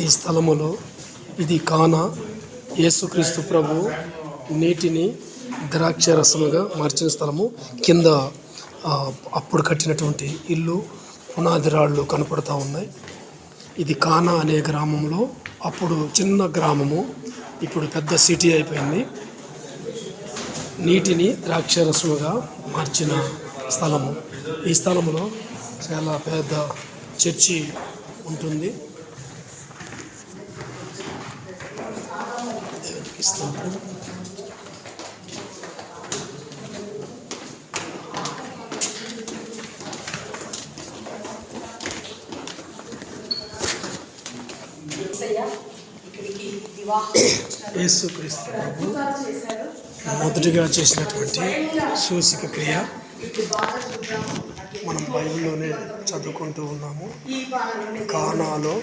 ఈ స్థలములో ఇది కానా యేసుక్రీస్తు ప్రభు నీటిని ద్రాక్ష రసముగా మార్చిన స్థలము. కింద అప్పుడు కట్టినటువంటి ఇల్లు పునాది రాళ్ళు కనపడతా ఉన్నాయి. ఇది కానా అనే గ్రామంలో అప్పుడు చిన్న గ్రామము ఇప్పుడు పెద్ద సిటీ అయిపోయింది. నీటిని ద్రాక్షరసముగా మార్చిన స్థలము. ఈ స్థలములో చాలా పెద్ద చర్చి ఉంటుంది దేవునికి స్తోత్రం. ఇక్కడికి వివాహం యేసుక్రీస్తు మొదటిగా చేసినటువంటి సూసిక క్రియ మనం బైబిల్లోనే చదువుకుంటూ ఉన్నాము. కానాలో